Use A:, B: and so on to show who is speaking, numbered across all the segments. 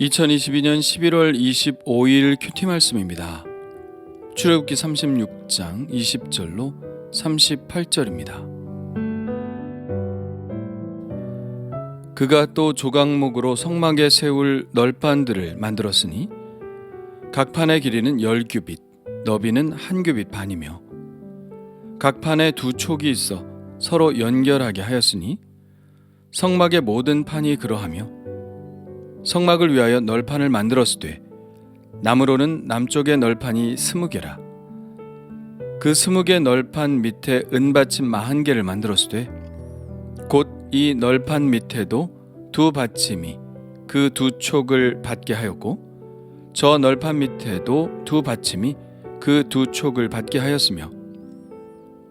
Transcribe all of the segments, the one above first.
A: 2022년 11월 25일 큐티 말씀입니다. 출애굽기 36장 20절로 38절입니다. 그가 또 조각목으로 성막에 세울 널판들을 만들었으니 각 판의 길이는 10규빗, 너비는 한 규빗 반이며 각 판에 두 촉이 있어 서로 연결하게 하였으니 성막의 모든 판이 그러하며 성막을 위하여 널판을 만들었으되 나무로는 남쪽의 널판이 스무 개라. 그 스무 개 널판 밑에 은받침 마흔 개를 만들었으되 곧 이 널판 밑에도 두 받침이 그 두 촉을 받게 하였고 저 널판 밑에도 두 받침이 그 두 촉을 받게 하였으며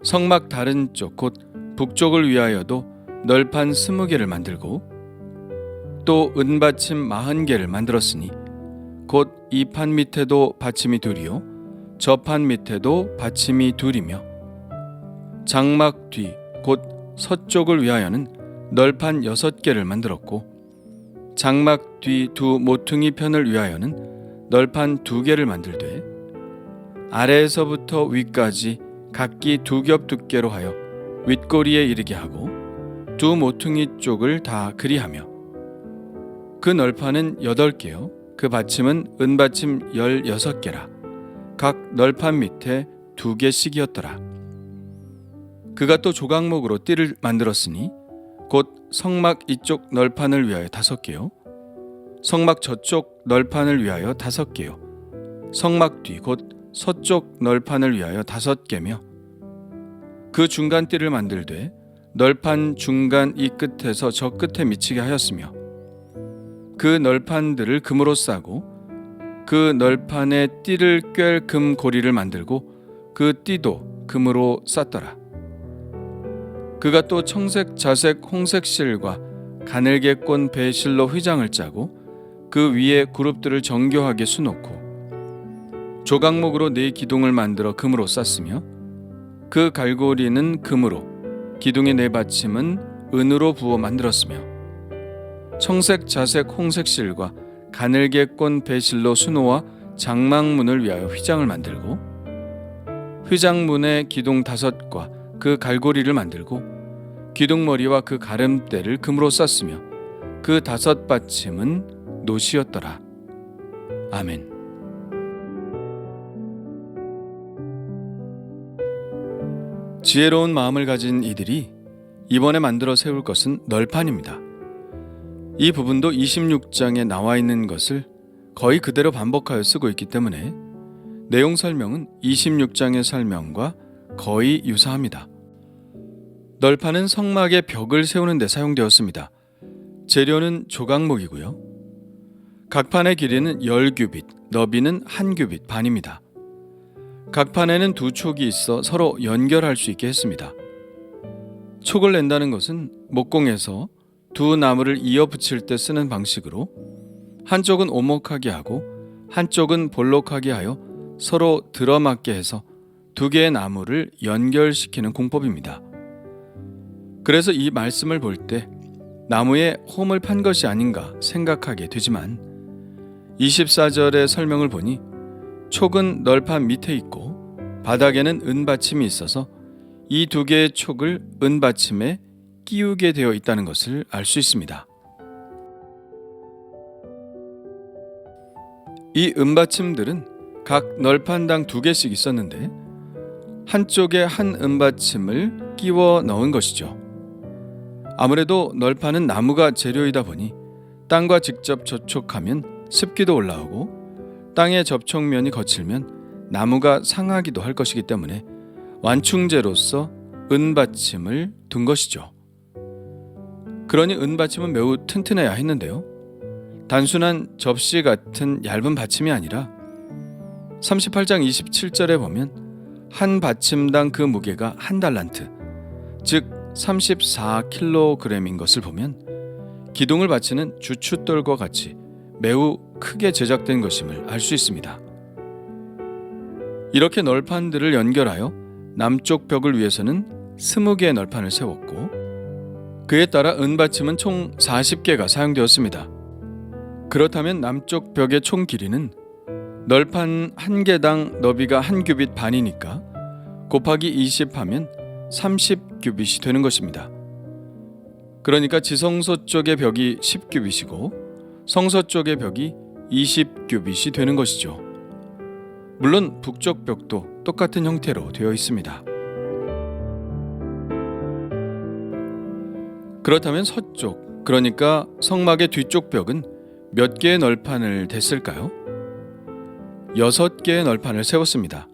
A: 성막 다른 쪽 곧 북쪽을 위하여도 널판 스무 개를 만들고 또 은받침 마흔 개를 만들었으니 곧 이 판 밑에도 받침이 둘이요 저 판 밑에도 받침이 둘이며 장막 뒤 곧 서쪽을 위하여는 널판 여섯 개를 만들었고 장막 뒤 두 모퉁이 편을 위하여는 널판 두 개를 만들되 아래에서부터 위까지 각기 두 겹 두께로 하여 윗꼬리에 이르게 하고 두 모퉁이 쪽을 다 그리하며 그 널판은 여덟 개요. 그 받침은 은받침 열여섯 개라. 각 널판 밑에 두 개씩이었더라. 그가 또 조각목으로 띠를 만들었으니 곧 성막 이쪽 널판을 위하여 다섯 개요. 성막 저쪽 널판을 위하여 다섯 개요. 성막 뒤 곧 서쪽 널판을 위하여 다섯 개며 그 중간 띠를 만들되 널판 중간 이 끝에서 저 끝에 미치게 하였으며 그 널판들을 금으로 싸고 그 널판에 띠를 꿰 금 고리를 만들고 그 띠도 금으로 쌌더라. 그가 또 청색, 자색, 홍색 실과 가늘게 꼰 배실로 휘장을 짜고 그 위에 그룹들을 정교하게 수놓고 조각목으로 네 기둥을 만들어 금으로 쌌으며 그 갈고리는 금으로 기둥의 네 받침은 은으로 부어 만들었으며 청색, 자색, 홍색 실과 가늘게 꼰 배실로 수놓아 장막문을 위하여 휘장을 만들고 휘장문의 기둥 다섯과 그 갈고리를 만들고 기둥머리와 그 가름대를 금으로 쌌으며 그 다섯 받침은 노시였더라. 아멘. 지혜로운 마음을 가진 이들이 이번에 만들어 세울 것은 널판입니다. 이 부분도 26장에 나와 있는 것을 거의 그대로 반복하여 쓰고 있기 때문에 내용 설명은 26장의 설명과 거의 유사합니다. 널판은 성막의 벽을 세우는 데 사용되었습니다. 재료는 조각목이고요. 각 판의 길이는 10규빗, 너비는 1규빗 반입니다. 각 판에는 두 촉이 있어 서로 연결할 수 있게 했습니다. 촉을 낸다는 것은 목공에서 두 나무를 이어 붙일 때 쓰는 방식으로 한쪽은 오목하게 하고 한쪽은 볼록하게 하여 서로 들어맞게 해서 두 개의 나무를 연결시키는 공법입니다. 그래서 이 말씀을 볼 때 나무에 홈을 판 것이 아닌가 생각하게 되지만 24절의 설명을 보니 촉은 널판 밑에 있고 바닥에는 은받침이 있어서 이 두 개의 촉을 은받침에 끼우게 되어 있다는 것을 알 수 있습니다. 이 은받침들은 각 널판당 두 개씩 있었는데 한쪽에 한 은받침을 끼워 넣은 것이죠. 아무래도 널판은 나무가 재료이다 보니 땅과 직접 접촉하면 습기도 올라오고 땅의 접촉면이 거칠면 나무가 상하기도 할 것이기 때문에 완충제로서 은받침을 둔 것이죠. 그러니 은받침은 매우 튼튼해야 했는데요. 단순한 접시 같은 얇은 받침이 아니라 38장 27절에 보면 한 받침당 그 무게가 한 달란트, 즉 34kg인 것을 보면 기둥을 받치는 주춧돌과 같이 매우 크게 제작된 것임을 알 수 있습니다. 이렇게 널판들을 연결하여 남쪽 벽을 위해서는 20개의 널판을 세웠고 그에 따라 은받침은 총 40개가 사용되었습니다. 그렇다면 남쪽 벽의 총 길이는 널판 한 개당 너비가 한 규빗 반이니까 곱하기 20 하면 30 규빗이 되는 것입니다. 그러니까 지성소 쪽의 벽이 10 규빗이고 성서 쪽의 벽이 20 규빗이 되는 것이죠. 물론 북쪽 벽도 똑같은 형태로 되어 있습니다. 그렇다면 서쪽, 그러니까 성막의 뒤쪽 벽은 몇 개의 널판을 댔을까요? 여섯 개의 널판을 세웠습니다.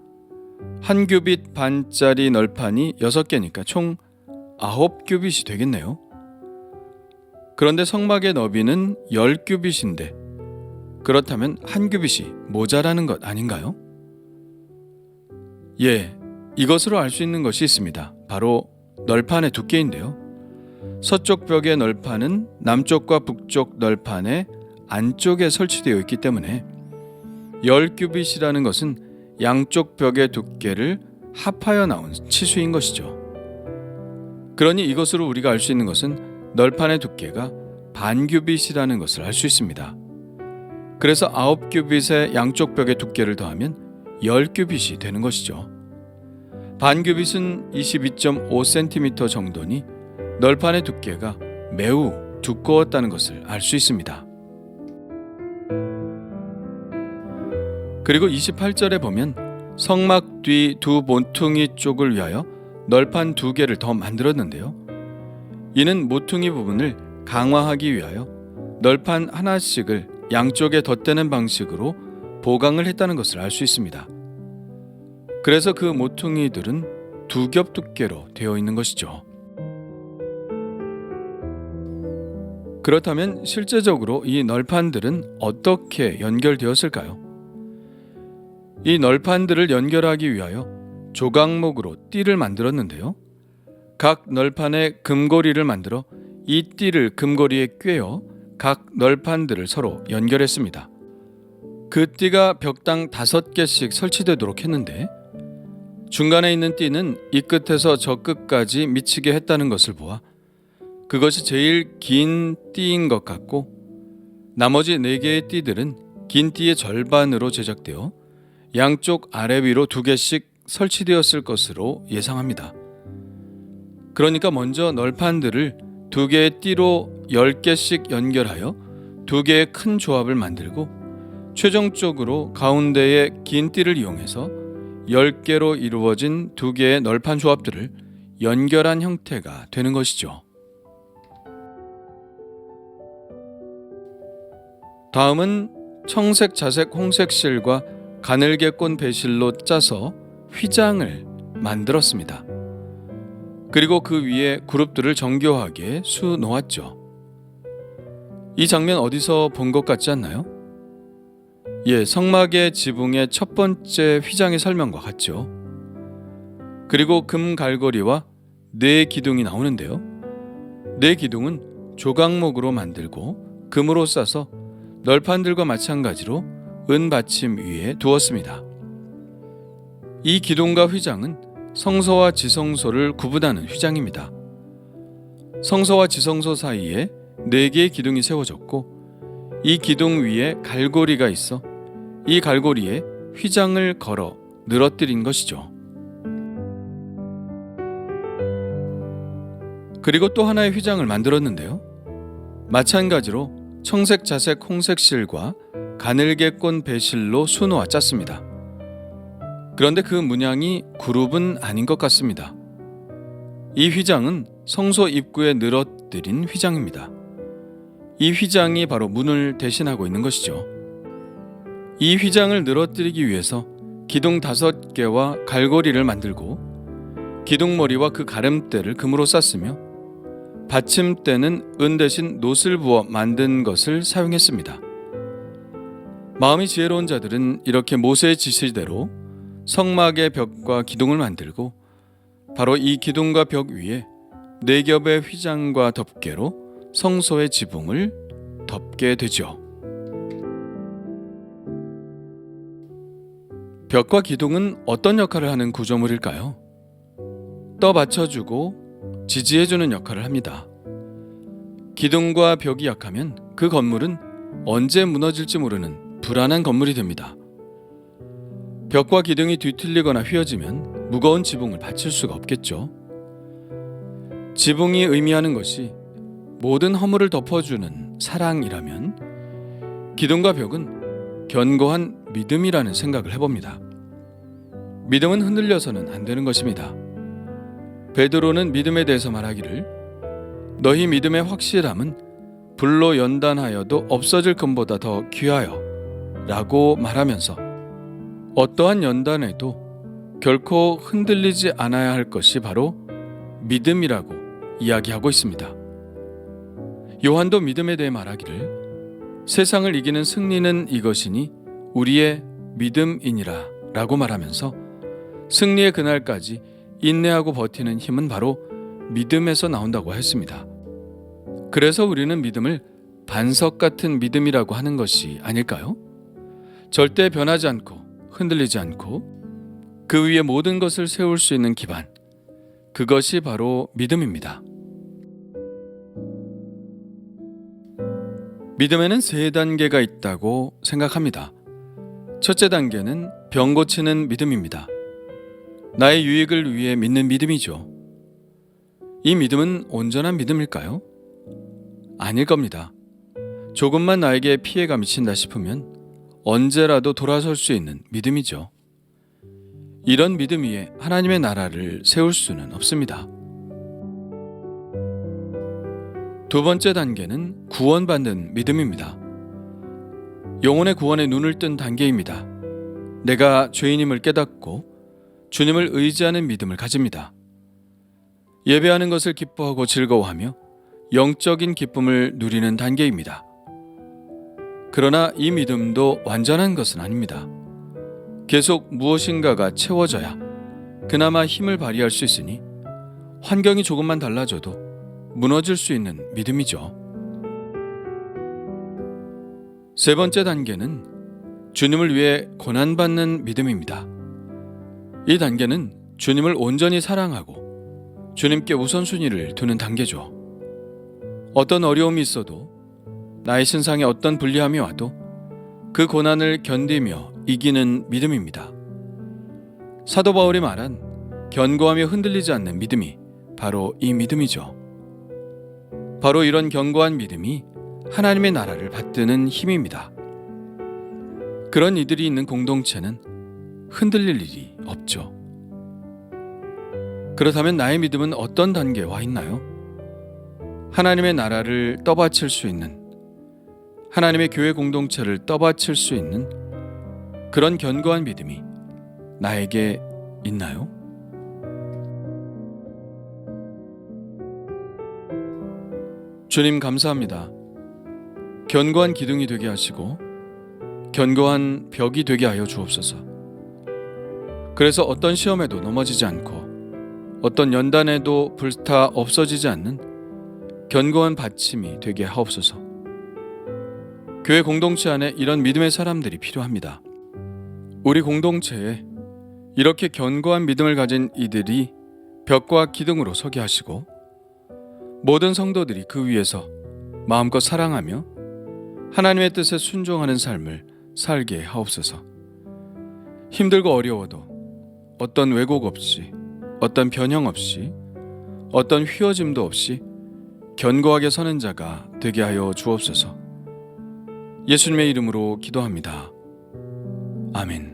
A: 한 규빗 반짜리 널판이 여섯 개니까 총 아홉 규빗이 되겠네요. 그런데 성막의 너비는 열 규빗인데 그렇다면 한 규빗이 모자라는 것 아닌가요? 예, 이것으로 알 수 있는 것이 있습니다. 바로 널판의 두께인데요. 서쪽 벽의 널판은 남쪽과 북쪽 널판의 안쪽에 설치되어 있기 때문에 열 규빗이라는 것은 양쪽 벽의 두께를 합하여 나온 치수인 것이죠. 그러니 이것으로 우리가 알 수 있는 것은 널판의 두께가 반 규빗이라는 것을 알 수 있습니다. 그래서 아홉 규빗의 양쪽 벽의 두께를 더하면 열 규빗이 되는 것이죠. 반 규빗은 22.5cm 정도니 널판의 두께가 매우 두꺼웠다는 것을 알 수 있습니다. 그리고 28절에 보면 성막 뒤 두 모퉁이 쪽을 위하여 널판 두 개를 더 만들었는데요. 이는 모퉁이 부분을 강화하기 위하여 널판 하나씩을 양쪽에 덧대는 방식으로 보강을 했다는 것을 알 수 있습니다. 그래서 그 모퉁이들은 두 겹 두께로 되어 있는 것이죠. 그렇다면 실제적으로 이 널판들은 어떻게 연결되었을까요? 이 널판들을 연결하기 위하여 조각목으로 띠를 만들었는데요. 각 널판에 금고리를 만들어 이 띠를 금고리에 꿰어 각 널판들을 서로 연결했습니다. 그 띠가 벽당 다섯 개씩 설치되도록 했는데 중간에 있는 띠는 이 끝에서 저 끝까지 미치게 했다는 것을 보아 그것이 제일 긴 띠인 것 같고 나머지 네 개의 띠들은 긴 띠의 절반으로 제작되어 양쪽 아래 위로 두 개씩 설치되었을 것으로 예상합니다. 그러니까 먼저 널판들을 두 개의 띠로 열 개씩 연결하여 두 개의 큰 조합을 만들고 최종적으로 가운데의 긴 띠를 이용해서 열 개로 이루어진 두 개의 널판 조합들을 연결한 형태가 되는 것이죠. 다음은 청색, 자색, 홍색 실과 가늘게 꼰 배실로 짜서 휘장을 만들었습니다. 그리고 그 위에 그룹들을 정교하게 수 놓았죠. 이 장면 어디서 본 것 같지 않나요? 예, 성막의 지붕의 첫 번째 휘장의 설명과 같죠. 그리고 금 갈고리와 네 기둥이 나오는데요. 네 기둥은 조각목으로 만들고 금으로 싸서 널판들과 마찬가지로 은 받침 위에 두었습니다. 이 기둥과 휘장은 성소와 지성소를 구분하는 휘장입니다. 성소와 지성소 사이에 네 개의 기둥이 세워졌고 이 기둥 위에 갈고리가 있어 이 갈고리에 휘장을 걸어 늘어뜨린 것이죠. 그리고 또 하나의 휘장을 만들었는데요. 마찬가지로 청색, 자색, 홍색 실과 가늘게 꼰 배실로 수놓아 짰습니다. 그런데 그 문양이 그룹은 아닌 것 같습니다. 이 휘장은 성소 입구에 늘어뜨린 휘장입니다. 이 휘장이 바로 문을 대신하고 있는 것이죠. 이 휘장을 늘어뜨리기 위해서 기둥 다섯 개와 갈고리를 만들고 기둥머리와 그 가름대를 금으로 쌌으며 받침대는 은 대신 노슬 부어 만든 것을 사용했습니다. 마음이 지혜로운 자들은 이렇게 모세의 지시대로 성막의 벽과 기둥을 만들고 바로 이 기둥과 벽 위에 네 겹의 휘장과 덮개로 성소의 지붕을 덮게 되죠. 벽과 기둥은 어떤 역할을 하는 구조물일까요? 떠 받쳐주고 지지해주는 역할을 합니다. 기둥과 벽이 약하면 그 건물은 언제 무너질지 모르는 불안한 건물이 됩니다. 벽과 기둥이 뒤틀리거나 휘어지면 무거운 지붕을 받칠 수가 없겠죠. 지붕이 의미하는 것이 모든 허물을 덮어주는 사랑이라면 기둥과 벽은 견고한 믿음이라는 생각을 해봅니다. 믿음은 흔들려서는 안 되는 것입니다. 베드로는 믿음에 대해서 말하기를 너희 믿음의 확실함은 불로 연단하여도 없어질 금보다 더 귀하여 라고 말하면서 어떠한 연단에도 결코 흔들리지 않아야 할 것이 바로 믿음이라고 이야기하고 있습니다. 요한도 믿음에 대해 말하기를 세상을 이기는 승리는 이것이니 우리의 믿음이니라 라고 말하면서 승리의 그날까지 인내하고 버티는 힘은 바로 믿음에서 나온다고 했습니다. 그래서 우리는 믿음을 반석 같은 믿음이라고 하는 것이 아닐까요? 절대 변하지 않고 흔들리지 않고 그 위에 모든 것을 세울 수 있는 기반. 그것이 바로 믿음입니다. 믿음에는 세 단계가 있다고 생각합니다. 첫째 단계는 병 고치는 믿음입니다. 나의 유익을 위해 믿는 믿음이죠. 이 믿음은 온전한 믿음일까요? 아닐 겁니다. 조금만 나에게 피해가 미친다 싶으면 언제라도 돌아설 수 있는 믿음이죠. 이런 믿음 위에 하나님의 나라를 세울 수는 없습니다. 두 번째 단계는 구원받는 믿음입니다. 영혼의 구원에 눈을 뜬 단계입니다. 내가 죄인임을 깨닫고 주님을 의지하는 믿음을 가집니다. 예배하는 것을 기뻐하고 즐거워하며 영적인 기쁨을 누리는 단계입니다. 그러나 이 믿음도 완전한 것은 아닙니다. 계속 무엇인가가 채워져야 그나마 힘을 발휘할 수 있으니 환경이 조금만 달라져도 무너질 수 있는 믿음이죠. 세 번째 단계는 주님을 위해 고난받는 믿음입니다. 이 단계는 주님을 온전히 사랑하고 주님께 우선순위를 두는 단계죠. 어떤 어려움이 있어도 나의 신상에 어떤 불리함이 와도 그 고난을 견디며 이기는 믿음입니다. 사도 바울이 말한 견고하며 흔들리지 않는 믿음이 바로 이 믿음이죠. 바로 이런 견고한 믿음이 하나님의 나라를 받드는 힘입니다. 그런 이들이 있는 공동체는 흔들릴 일이 없죠. 그렇다면 나의 믿음은 어떤 단계에 와 있나요? 하나님의 나라를 떠받칠 수 있는 하나님의 교회 공동체를 떠받칠 수 있는 그런 견고한 믿음이 나에게 있나요? 주님 감사합니다. 견고한 기둥이 되게 하시고 견고한 벽이 되게 하여 주옵소서. 그래서 어떤 시험에도 넘어지지 않고 어떤 연단에도 불타 없어지지 않는 견고한 받침이 되게 하옵소서. 교회 공동체 안에 이런 믿음의 사람들이 필요합니다. 우리 공동체에 이렇게 견고한 믿음을 가진 이들이 벽과 기둥으로 서게 하시고 모든 성도들이 그 위에서 마음껏 사랑하며 하나님의 뜻에 순종하는 삶을 살게 하옵소서. 힘들고 어려워도 어떤 왜곡 없이, 어떤 변형 없이, 어떤 휘어짐도 없이 견고하게 서는 자가 되게 하여 주옵소서. 예수님의 이름으로 기도합니다. 아멘.